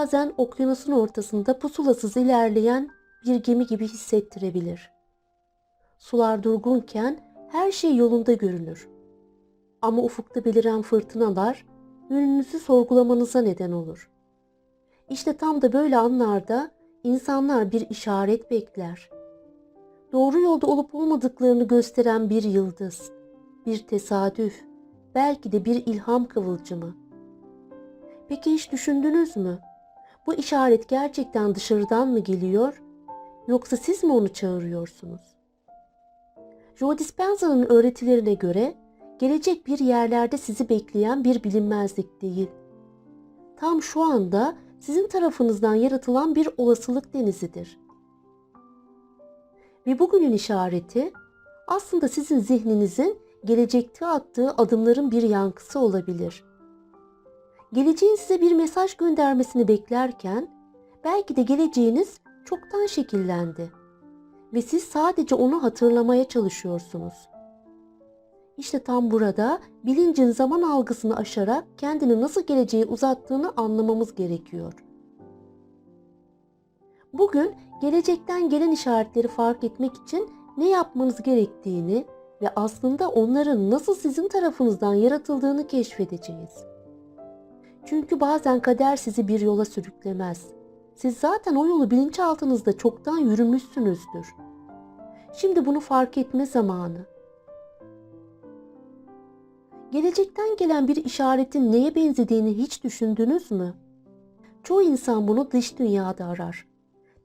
Bazen okyanusun ortasında pusulasız ilerleyen bir gemi gibi hissettirebilir. Sular durgunken her şey yolunda görünür. Ama ufukta beliren fırtınalar yönünüzü sorgulamanıza neden olur. İşte tam da böyle anlarda insanlar bir işaret bekler. Doğru yolda olup olmadıklarını gösteren bir yıldız, bir tesadüf, belki de bir ilham kıvılcımı. Peki hiç düşündünüz mü? Bu işaret gerçekten dışarıdan mı geliyor yoksa siz mi onu çağırıyorsunuz? Joe Dispenza'nın öğretilerine göre gelecek bir yerlerde sizi bekleyen bir bilinmezlik değil. Tam şu anda sizin tarafınızdan yaratılan bir olasılık denizidir. Ve bugünün işareti aslında sizin zihninizin gelecekte attığı adımların bir yankısı olabilir. Geleceğin size bir mesaj göndermesini beklerken belki de geleceğiniz çoktan şekillendi ve siz sadece onu hatırlamaya çalışıyorsunuz. İşte tam burada bilincin zaman algısını aşarak kendini nasıl geleceğe uzattığını anlamamız gerekiyor. Bugün gelecekten gelen işaretleri fark etmek için ne yapmanız gerektiğini ve aslında onların nasıl sizin tarafınızdan yaratıldığını keşfedeceğiz. Çünkü bazen kader sizi bir yola sürüklemez. Siz zaten o yolu bilinçaltınızda çoktan yürümüşsünüzdür. Şimdi bunu fark etme zamanı. Gelecekten gelen bir işaretin neye benzediğini hiç düşündünüz mü? Çoğu insan bunu dış dünyada arar.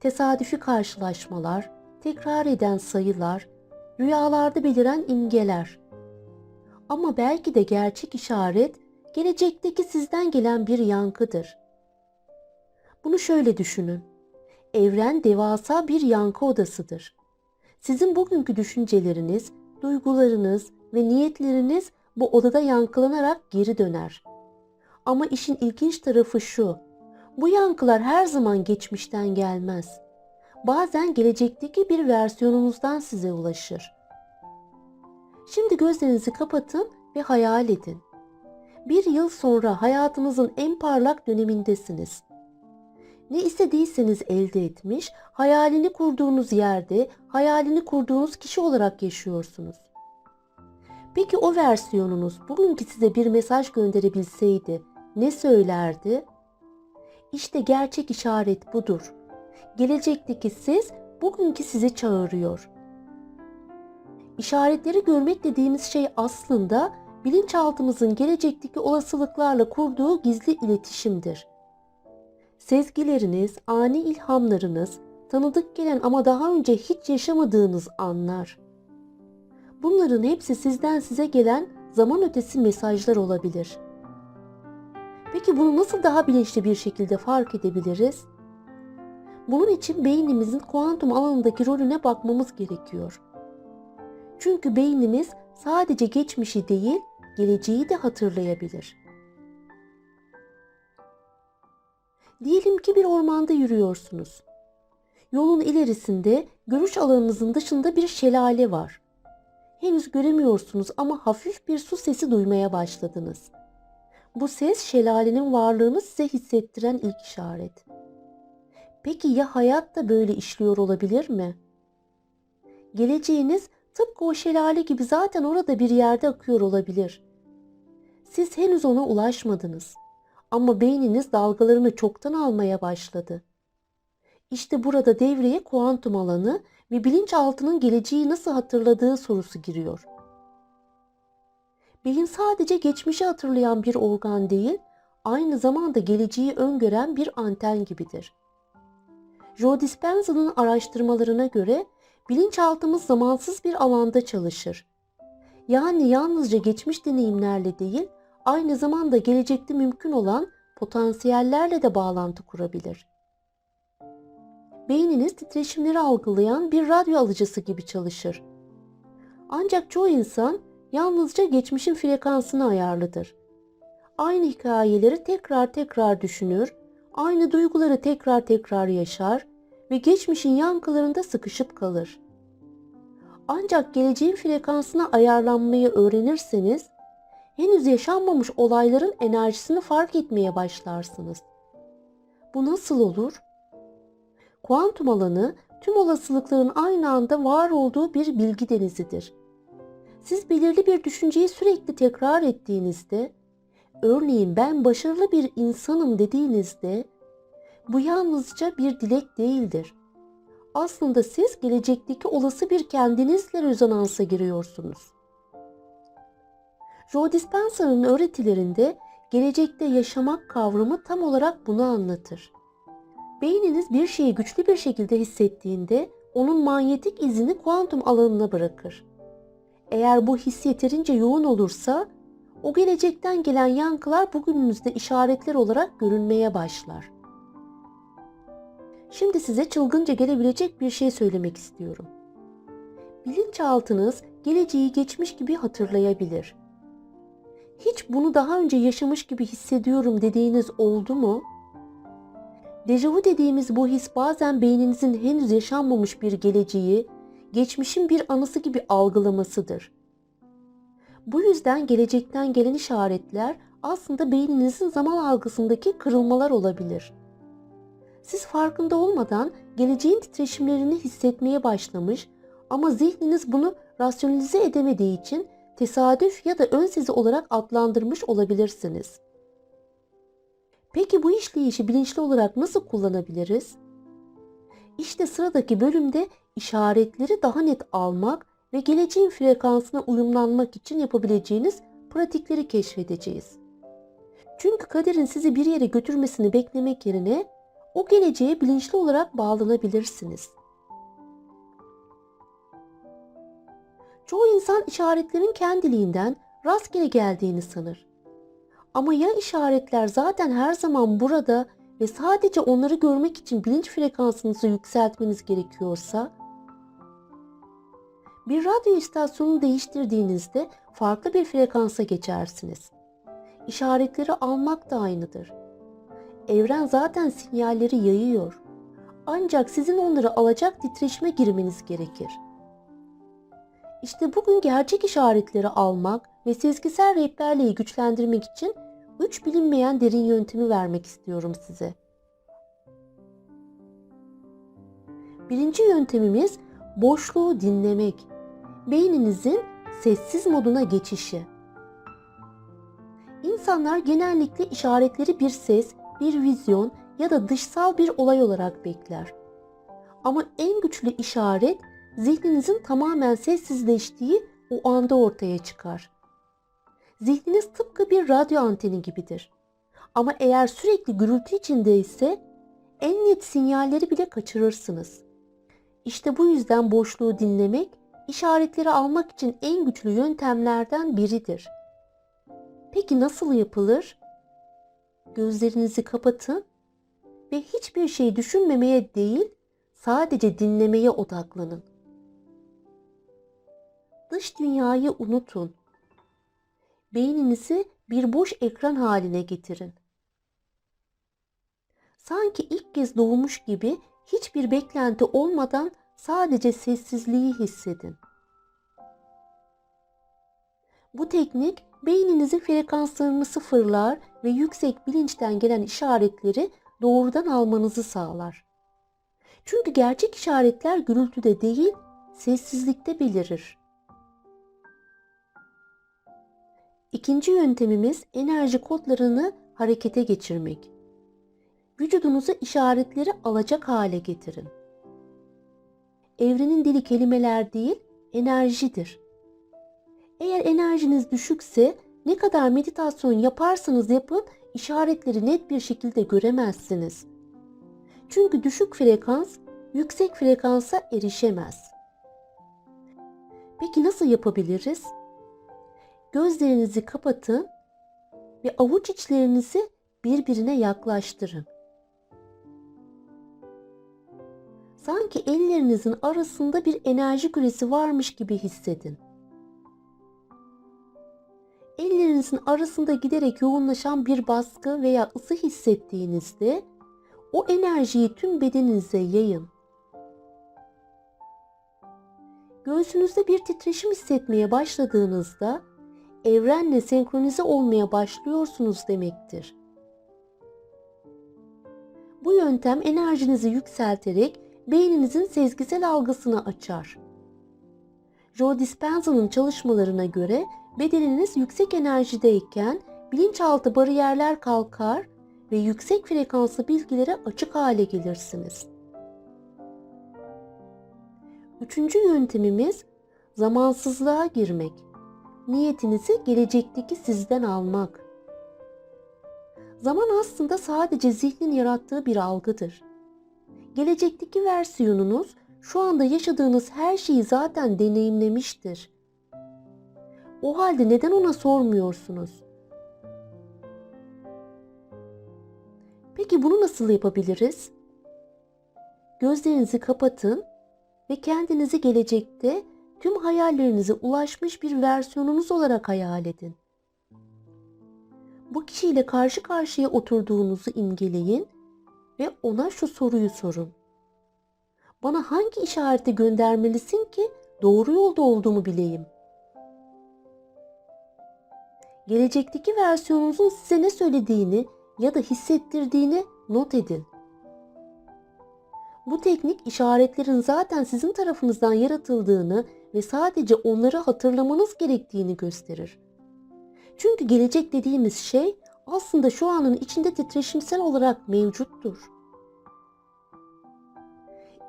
Tesadüfi karşılaşmalar, tekrar eden sayılar, rüyalarda beliren imgeler. Ama belki de gerçek işaret gelecekteki sizden gelen bir yankıdır. Bunu şöyle düşünün. Evren devasa bir yankı odasıdır. Sizin bugünkü düşünceleriniz, duygularınız ve niyetleriniz bu odada yankılanarak geri döner. Ama işin ilginç tarafı şu. Bu yankılar her zaman geçmişten gelmez. Bazen gelecekteki bir versiyonunuzdan size ulaşır. Şimdi gözlerinizi kapatın ve hayal edin. Bir yıl sonra hayatınızın en parlak dönemindesiniz. Ne istediyseniz elde etmiş, hayalini kurduğunuz yerde, hayalini kurduğunuz kişi olarak yaşıyorsunuz. Peki o versiyonunuz bugünkü size bir mesaj gönderebilseydi ne söylerdi? İşte gerçek işaret budur. Gelecekteki siz bugünkü sizi çağırıyor. İşaretleri görmek dediğimiz şey aslında bilinçaltımızın gelecekteki olasılıklarla kurduğu gizli iletişimdir. Sezgileriniz, ani ilhamlarınız, tanıdık gelen ama daha önce hiç yaşamadığınız anlar. Bunların hepsi sizden size gelen zaman ötesi mesajlar olabilir. Peki bunu nasıl daha bilinçli bir şekilde fark edebiliriz? Bunun için beynimizin kuantum alanındaki rolüne bakmamız gerekiyor. Çünkü beynimiz sadece geçmişi değil, geleceği de hatırlayabilir. Diyelim ki bir ormanda yürüyorsunuz. Yolun ilerisinde görüş alanınızın dışında bir şelale var. Henüz göremiyorsunuz ama hafif bir su sesi duymaya başladınız. Bu ses şelalenin varlığını size hissettiren ilk işaret. Peki ya hayat da böyle işliyor olabilir mi? Geleceğiniz tıpkı o şelale gibi zaten orada bir yerde akıyor olabilir. Siz henüz ona ulaşmadınız ama beyniniz dalgalarını çoktan almaya başladı. İşte burada devreye kuantum alanı ve bilinçaltının geleceği nasıl hatırladığı sorusu giriyor. Beyin sadece geçmişi hatırlayan bir organ değil, aynı zamanda geleceği öngören bir anten gibidir. Joe Dispenza'nın araştırmalarına göre bilinçaltımız zamansız bir alanda çalışır. Yani yalnızca geçmiş deneyimlerle değil, aynı zamanda gelecekte mümkün olan potansiyellerle de bağlantı kurabilir. Beyniniz titreşimleri algılayan bir radyo alıcısı gibi çalışır. Ancak çoğu insan yalnızca geçmişin frekansını ayarlıdır. Aynı hikayeleri tekrar tekrar düşünür, aynı duyguları tekrar tekrar yaşar ve geçmişin yankılarında sıkışıp kalır. Ancak geleceğin frekansına ayarlanmayı öğrenirseniz henüz yaşanmamış olayların enerjisini fark etmeye başlarsınız. Bu nasıl olur? Kuantum alanı tüm olasılıkların aynı anda var olduğu bir bilgi denizidir. Siz belirli bir düşünceyi sürekli tekrar ettiğinizde, örneğin ben başarılı bir insanım dediğinizde, bu yalnızca bir dilek değildir. Aslında siz gelecekteki olası bir kendinizle rezonansa giriyorsunuz. Joe Dispenza'nın öğretilerinde gelecekte yaşamak kavramı tam olarak bunu anlatır. Beyniniz bir şeyi güçlü bir şekilde hissettiğinde onun manyetik izini kuantum alanına bırakır. Eğer bu his yeterince yoğun olursa o gelecekten gelen yankılar bugününüzde işaretler olarak görünmeye başlar. Şimdi size çılgınca gelebilecek bir şey söylemek istiyorum. Bilinçaltınız geleceği geçmiş gibi hatırlayabilir. Hiç bunu daha önce yaşamış gibi hissediyorum dediğiniz oldu mu? Dejavu dediğimiz bu his bazen beyninizin henüz yaşanmamış bir geleceği, geçmişin bir anısı gibi algılamasıdır. Bu yüzden gelecekten gelen işaretler aslında beyninizin zaman algısındaki kırılmalar olabilir. Siz farkında olmadan geleceğin titreşimlerini hissetmeye başlamış ama zihniniz bunu rasyonalize edemediği için tesadüf ya da ön sezi olarak adlandırmış olabilirsiniz. Peki bu işleyişi bilinçli olarak nasıl kullanabiliriz? İşte sıradaki bölümde işaretleri daha net almak ve geleceğin frekansına uyumlanmak için yapabileceğiniz pratikleri keşfedeceğiz. Çünkü kaderin sizi bir yere götürmesini beklemek yerine o geleceğe bilinçli olarak bağlanabilirsiniz. Çoğu insan işaretlerin kendiliğinden rastgele geldiğini sanır. Ama ya işaretler zaten her zaman burada ve sadece onları görmek için bilinç frekansınızı yükseltmeniz gerekiyorsa? Bir radyo istasyonunu değiştirdiğinizde farklı bir frekansa geçersiniz. İşaretleri almak da aynıdır. Evren zaten sinyalleri yayıyor. Ancak sizin onları alacak titreşime girmeniz gerekir. İşte bugün gerçek işaretleri almak ve sezgisel rehberliği güçlendirmek için üç bilinmeyen derin yöntemi vermek istiyorum size. Birinci yöntemimiz boşluğu dinlemek. Beyninizin sessiz moduna geçişi. İnsanlar genellikle işaretleri bir ses, bir vizyon ya da dışsal bir olay olarak bekler. Ama en güçlü işaret zihninizin tamamen sessizleştiği o anda ortaya çıkar. Zihniniz tıpkı bir radyo anteni gibidir. Ama eğer sürekli gürültü içindeyse en net sinyalleri bile kaçırırsınız. İşte bu yüzden boşluğu dinlemek, işaretleri almak için en güçlü yöntemlerden biridir. Peki nasıl yapılır? Gözlerinizi kapatın ve hiçbir şey düşünmemeye değil, sadece dinlemeye odaklanın. Dış dünyayı unutun. Beyninizi bir boş ekran haline getirin. Sanki ilk kez doğmuş gibi hiçbir beklenti olmadan sadece sessizliği hissedin. Bu teknik beyninizin frekanslarını sıfırlar ve yüksek bilinçten gelen işaretleri doğrudan almanızı sağlar. Çünkü gerçek işaretler gürültüde değil, sessizlikte belirir. İkinci yöntemimiz enerji kodlarını harekete geçirmek. Vücudunuzu işaretleri alacak hale getirin. Evrenin dili kelimeler değil, enerjidir. Eğer enerjiniz düşükse ne kadar meditasyon yaparsanız yapın işaretleri net bir şekilde göremezsiniz. Çünkü düşük frekans yüksek frekansa erişemez. Peki nasıl yapabiliriz? Gözlerinizi kapatın ve avuç içlerinizi birbirine yaklaştırın. Sanki ellerinizin arasında bir enerji küresi varmış gibi hissedin. Ellerinizin arasında giderek yoğunlaşan bir baskı veya ısı hissettiğinizde o enerjiyi tüm bedeninize yayın. Göğsünüzde bir titreşim hissetmeye başladığınızda evrenle senkronize olmaya başlıyorsunuz demektir. Bu yöntem enerjinizi yükselterek beyninizin sezgisel algısını açar. Joe Dispenza'nın çalışmalarına göre bedeniniz yüksek enerjideyken bilinçaltı bariyerler kalkar ve yüksek frekanslı bilgilere açık hale gelirsiniz. Üçüncü yöntemimiz zamansızlığa girmek. Niyetinizi gelecekteki sizden almak. Zaman aslında sadece zihnin yarattığı bir algıdır. Gelecekteki versiyonunuz şu anda yaşadığınız her şeyi zaten deneyimlemiştir. O halde neden ona sormuyorsunuz? Peki bunu nasıl yapabiliriz? Gözlerinizi kapatın ve kendinizi gelecekte tüm hayallerinize ulaşmış bir versiyonunuz olarak hayal edin. Bu kişiyle karşı karşıya oturduğunuzu imgeleyin ve ona şu soruyu sorun. Bana hangi işareti göndermelisin ki doğru yolda olduğumu bileyim? Gelecekteki versiyonunuzun size ne söylediğini ya da hissettirdiğini not edin. Bu teknik işaretlerin zaten sizin tarafınızdan yaratıldığını ve sadece onları hatırlamanız gerektiğini gösterir. Çünkü gelecek dediğimiz şey aslında şu anın içinde titreşimsel olarak mevcuttur.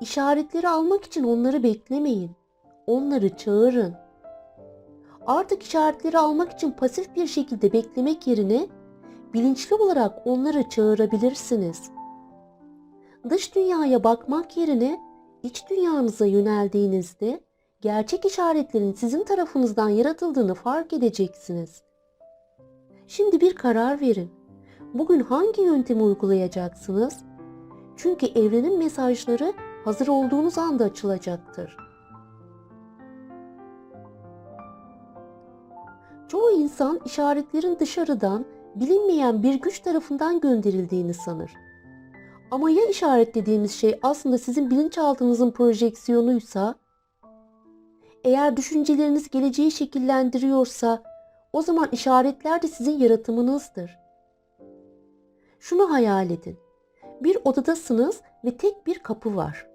İşaretleri almak için onları beklemeyin. Onları çağırın. Artık işaretleri almak için pasif bir şekilde beklemek yerine bilinçli olarak onları çağırabilirsiniz. Dış dünyaya bakmak yerine iç dünyanıza yöneldiğinizde gerçek işaretlerin sizin tarafınızdan yaratıldığını fark edeceksiniz. Şimdi bir karar verin. Bugün hangi yöntemi uygulayacaksınız? Çünkü evrenin mesajları hazır olduğunuz anda açılacaktır. Çoğu insan işaretlerin dışarıdan bilinmeyen bir güç tarafından gönderildiğini sanır. Ama ya işaret dediğimiz şey aslında sizin bilinçaltınızın projeksiyonuysa, eğer düşünceleriniz geleceği şekillendiriyorsa, o zaman işaretler de sizin yaratımınızdır. Şunu hayal edin. Bir odadasınız ve tek bir kapı var.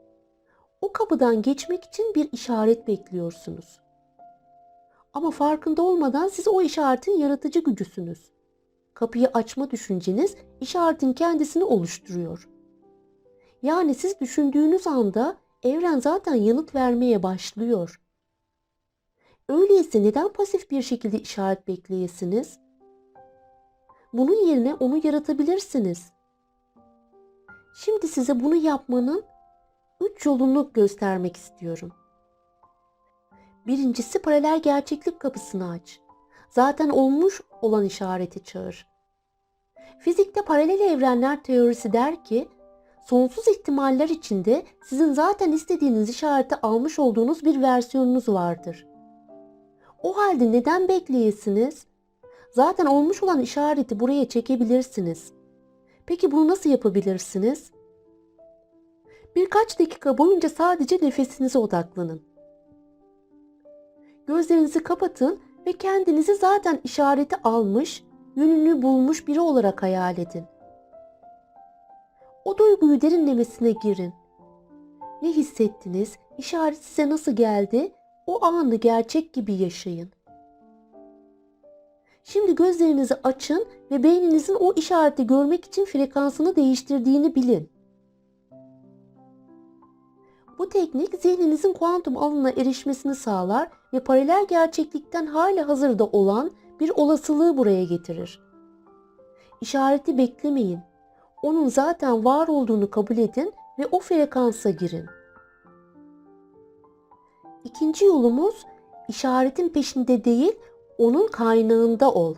O kapıdan geçmek için bir işaret bekliyorsunuz. Ama farkında olmadan siz o işaretin yaratıcı gücüsünüz. Kapıyı açma düşünceniz işaretin kendisini oluşturuyor. Yani siz düşündüğünüz anda evren zaten yanıt vermeye başlıyor. Öyleyse neden pasif bir şekilde işaret bekleyesiniz? Bunun yerine onu yaratabilirsiniz. Şimdi size bunu yapmanın üç yolunu göstermek istiyorum. Birincisi paralel gerçeklik kapısını aç. Zaten olmuş olan işareti çağır. Fizikte paralel evrenler teorisi der ki, sonsuz ihtimaller içinde sizin zaten istediğiniz işareti almış olduğunuz bir versiyonunuz vardır. O halde neden bekleyesiniz? Zaten olmuş olan işareti buraya çekebilirsiniz. Peki bunu nasıl yapabilirsiniz? Birkaç dakika boyunca sadece nefesinize odaklanın. Gözlerinizi kapatın ve kendinizi zaten işareti almış, yönünü bulmuş biri olarak hayal edin. O duyguyu derinlemesine girin. Ne hissettiniz? İşaret size nasıl geldi? O anı gerçek gibi yaşayın. Şimdi gözlerinizi açın ve beyninizin o işareti görmek için frekansını değiştirdiğini bilin. Bu teknik zihninizin kuantum alanına erişmesini sağlar ve paralel gerçeklikten hala hazırda olan bir olasılığı buraya getirir. İşareti beklemeyin. Onun zaten var olduğunu kabul edin ve o frekansa girin. İkinci yolumuz işaretin peşinde değil, onun kaynağında ol.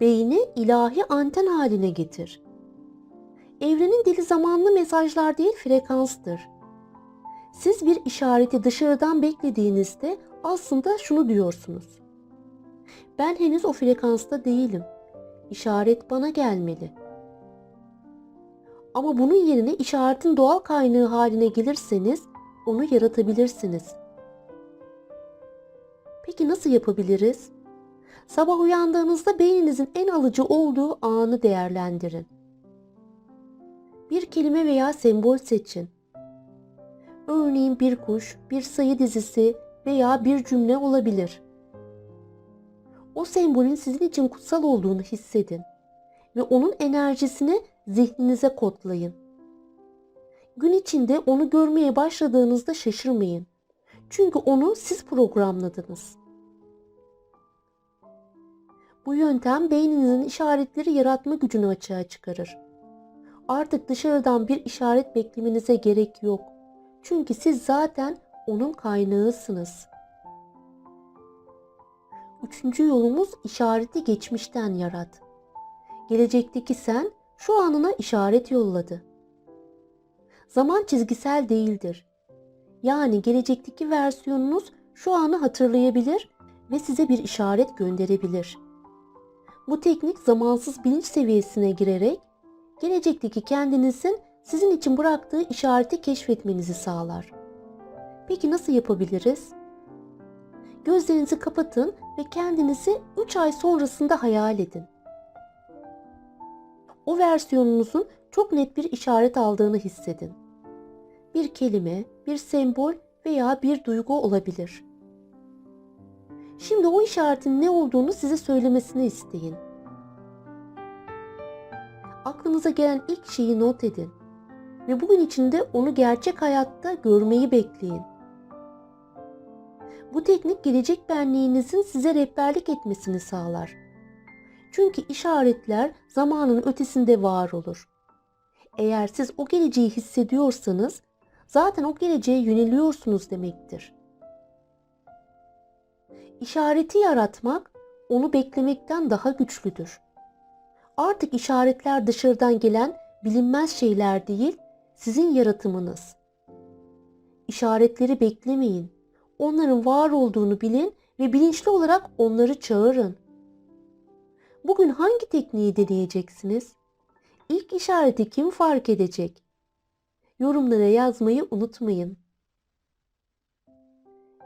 Beyni ilahi anten haline getir. Evrenin dili zamanlı mesajlar değil frekanstır. Siz bir işareti dışarıdan beklediğinizde aslında şunu diyorsunuz. Ben henüz o frekansta değilim. İşaret bana gelmeli. Ama bunun yerine işaretin doğal kaynağı haline gelirseniz onu yaratabilirsiniz. Peki nasıl yapabiliriz? Sabah uyandığınızda beyninizin en alıcı olduğu anı değerlendirin. Bir kelime veya sembol seçin. Örneğin bir kuş, bir sayı dizisi veya bir cümle olabilir. O sembolün sizin için kutsal olduğunu hissedin ve onun enerjisini zihninize kodlayın. Gün içinde onu görmeye başladığınızda şaşırmayın. Çünkü onu siz programladınız. Bu yöntem beyninizin işaretleri yaratma gücünü açığa çıkarır. Artık dışarıdan bir işaret beklemenize gerek yok. Çünkü siz zaten onun kaynağısınız. Üçüncü yolumuz işareti geçmişten yarat. Gelecekteki sen şu anına işaret yolladı. Zaman çizgisel değildir. Yani gelecekteki versiyonunuz şu anı hatırlayabilir ve size bir işaret gönderebilir. Bu teknik zamansız bilinç seviyesine girerek gelecekteki kendinizin sizin için bıraktığı işareti keşfetmenizi sağlar. Peki nasıl yapabiliriz? Gözlerinizi kapatın ve kendinizi 3 ay sonrasında hayal edin. O versiyonunuzun çok net bir işaret aldığını hissedin. Bir kelime, bir sembol veya bir duygu olabilir. Şimdi o işaretin ne olduğunu size söylemesini isteyin. Aklınıza gelen ilk şeyi not edin ve bugün içinde onu gerçek hayatta görmeyi bekleyin. Bu teknik gelecek benliğinizin size rehberlik etmesini sağlar. Çünkü işaretler zamanın ötesinde var olur. Eğer siz o geleceği hissediyorsanız zaten o geleceğe yöneliyorsunuz demektir. İşareti yaratmak onu beklemekten daha güçlüdür. Artık işaretler dışarıdan gelen bilinmez şeyler değil, sizin yaratımınız. İşaretleri beklemeyin. Onların var olduğunu bilin ve bilinçli olarak onları çağırın. Bugün hangi tekniği deneyeceksiniz? İlk işareti kim fark edecek? Yorumlara yazmayı unutmayın.